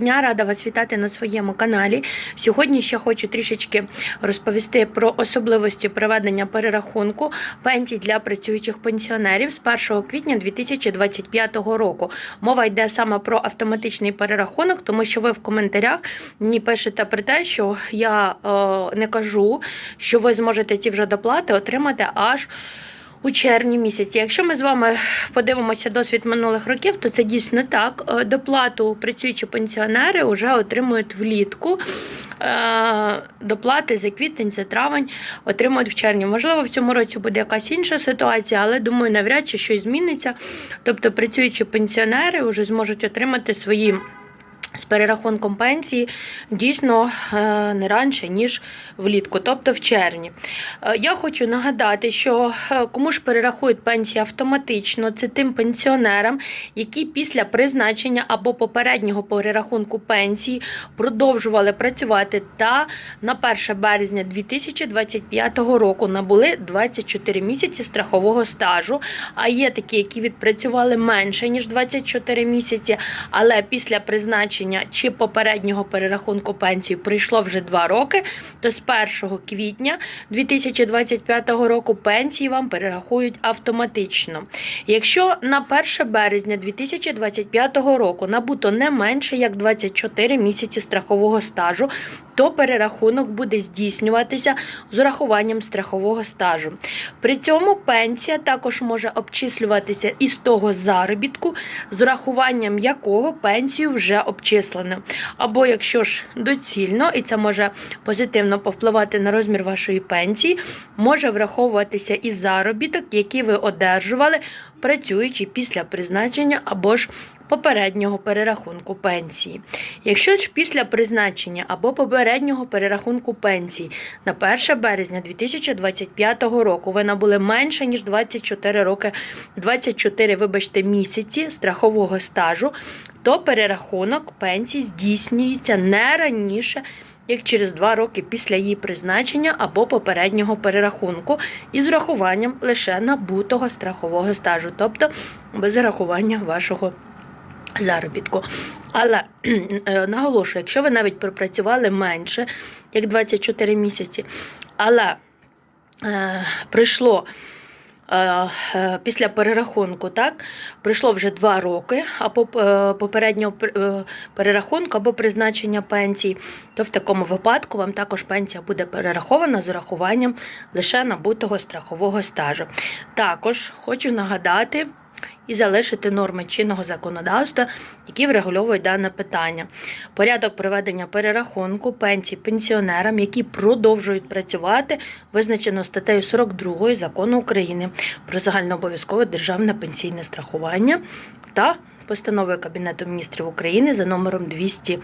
Дня рада вас вітати на своєму каналі. Сьогодні ще хочу трішечки розповісти про особливості проведення перерахунку пенсій для працюючих пенсіонерів з 1 квітня 2025 року. Мова йде саме про автоматичний перерахунок, тому що ви в коментарях мені пишете про те, що я е, не кажу, що ви зможете ці вже доплати отримати аж. У червні місяці, якщо ми з вами подивимося досвід минулих років, то це дійсно так. Е, Доплату працюючі пенсіонери вже отримують влітку. Е, Доплати за квітень, за травень отримують в червні. Можливо, в цьому році буде якась інша ситуація, але думаю, навряд чи щось зміниться. Тобто працюючі пенсіонери вже зможуть отримати свої. З перерахунком пенсії дійсно е, не раніше, ніж влітку, тобто в червні. Е, Я хочу нагадати, що е, кому ж перерахують пенсії автоматично, це тим пенсіонерам, які після призначення або попереднього перерахунку пенсії продовжували працювати та на 1 березня 2025 року набули 24 місяці страхового стажу. А є такі, які відпрацювали менше ніж 24 місяці, але після призначення чи попереднього перерахунку пенсії прийшло вже 2 роки, то з 1 квітня 2025 року пенсії вам перерахують автоматично. Якщо на 1 березня 2025 року набуто не менше як 24 місяці страхового стажу, то перерахунок буде здійснюватися з урахуванням страхового стажу. При цьому пенсія також може обчислюватися із того заробітку, з урахуванням якого пенсію вже обчислено. Або якщо ж доцільно, і це може позитивно повпливати на розмір вашої пенсії, може враховуватися і заробіток, який ви одержували, працюючи після призначення або ж попереднього перерахунку пенсії. Якщо ж після призначення або попереднього перерахунку пенсії на 1 березня 2025 року ви набули менше ніж 24 роки, 24, вибачте, місяці страхового стажу, то перерахунок пенсії здійснюється не раніше. Як через два роки після її призначення або попереднього перерахунку із рахуванням лише набутого страхового стажу, тобто без рахування вашого заробітку. Але е, наголошую, якщо ви навіть пропрацювали менше, як 24 місяці, але е, прийшло після перерахунку, так, пройшло вже 2 роки або е, попереднього е, перерахунку, або призначення пенсії, то в такому випадку вам також пенсія буде перерахована з урахуванням лише набутого страхового стажу. Також хочу нагадати і залишити норми чинного законодавства, які врегульовують дане питання. Порядок проведення перерахунку пенсій пенсіонерам, які продовжують працювати, визначено статтею 42 закону України про загальнообов'язкове державне пенсійне страхування та постановою Кабінету міністрів України за номером 200.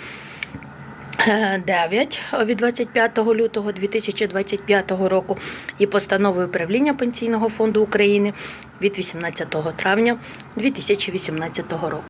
9 від 25 лютого 2025 року і постановою правління Пенсійного фонду України від 18 травня 2018 року.